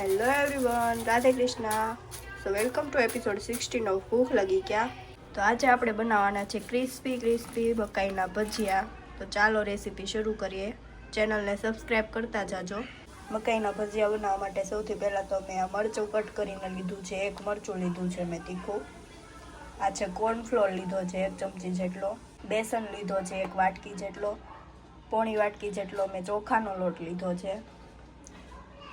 Hello everyone Radhe Krishna so welcome to episode sixteen of ભૂખ લગી ગયા તો આજે આપણે બનાવવાના છે ક્રિસ્પી ક્રિસ્પી બકાઈના ભજીયા તો ચાલો રેસીપી શરૂ કરીએ ચેનલને સબસ્ક્રાઈબ કરતા જાજો. મકાઈના ભજીયા બનાવવા માટે સૌથી પહેલાં તો મેં આ મરચું કટ કરીને લીધું છે. એક મરચું લીધું છે મેં તીખું. આ છે કોર્નફ્લોર લીધો છે એક ચમચી જેટલો. બેસન લીધો છે એક વાટકી જેટલો. પોણી વાટકી જેટલો મેં ચોખાનો લોટ લીધો છે.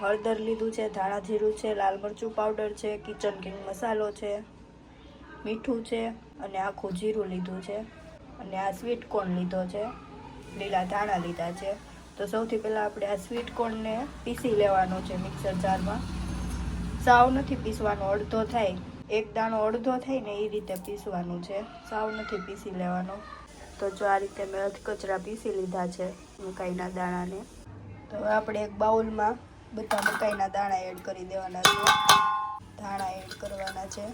હળદર લીધું છે, ધાણા જીરું છે, લાલ મરચું પાવડર છે કિચન કિંગ મસાલો છે, મીઠું છે અને આખું જીરું લીધું છે. અને આ સ્વીટ કોર્ન લીધો છે, લીલા ધાણા લીધા છે. તો સૌથી પહેલાં આપણે આ સ્વીટ કોર્નને પીસી લેવાનો છે મિક્સર જારમાં સાવ નથી પીસવાનો, અડધો થાય. એક દાણો અડધો થાય ને એ રીતે પીસવાનું છે. સાવ નથી પીસી લેવાનો. તો જો આ રીતે મેં અધકચરા પીસી લીધા છે મકાઈના દાણાને. તો આપણે એક બાઉલમાં બધા મકાઈના દાણા એડ કરી દેવાના છે. ધાણા એડ કરવાના છે.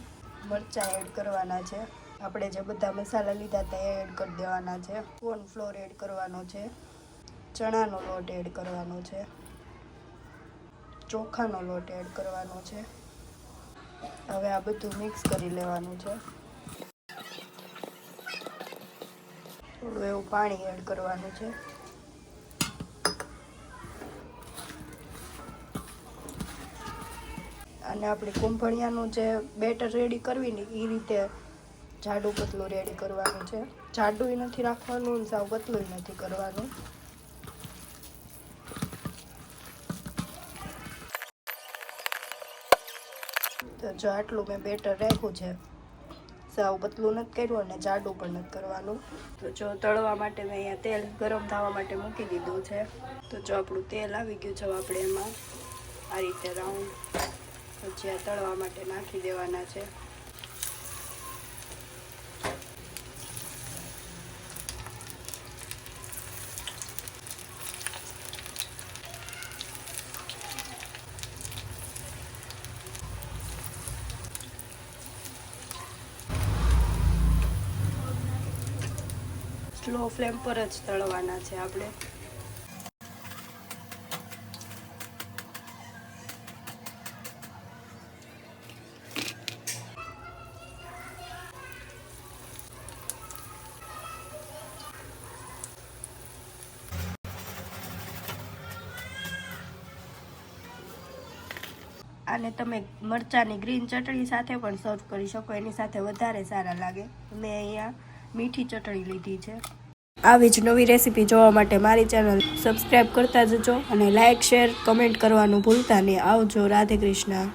મરચાં એડ કરવાના છે. આપણે જે બધા મસાલા લીધા હતા એ એડ કરી દેવાના છે. કોર્નફ્લોર એડ કરવાનો છે. ચણાનો લોટ એડ કરવાનો છે. ચોખાનો લોટ એડ કરવાનો છે. હવે આ બધું મિક્સ કરી લેવાનું છે. થોડું એવું પાણી એડ કરવાનું છે. અને આપણે કુંભણિયાનું જે બેટર રેડી કરવી ને એ રીતે જાડું પતલું રેડી કરવાનું છે. જાડું નથી રાખવાનું સાવ પતલું નથી કરવાનું. તો જો આટલું મેં બેટર રાખ્યું છે. સાવ પતલું નથી કર્યું અને જાડું પણ નથી કરવાનું. તો જો તળવા માટે મેં અહીંયા તેલ ગરમ થવા માટે મૂકી દીધું છે. તો જો આપણું તેલ આવી ગયું છે આપણે એમાં આ રીતે રાઉન્ડ ભજીયા તળવા માટે નાખી દેવાના છે. સ્લો ફ્લેમ પર જ તળવાના છે આપણે. આને તમે મરચાંની ગ્રીન ચટણી સાથે પણ સર્વ કરી શકો. એની સાથે વધારે સારા લાગે. મેં અહીંયા મીઠી ચટણી લીધી છે. આવી જ નવી રેસીપી જોવા માટે મારી ચેનલ સબસ્ક્રાઈબ કરતા જજો અને લાઇક, શેર, કમેન્ટ કરવાનું ભૂલતા નહીં. આવજો રાધે કૃષ્ણ.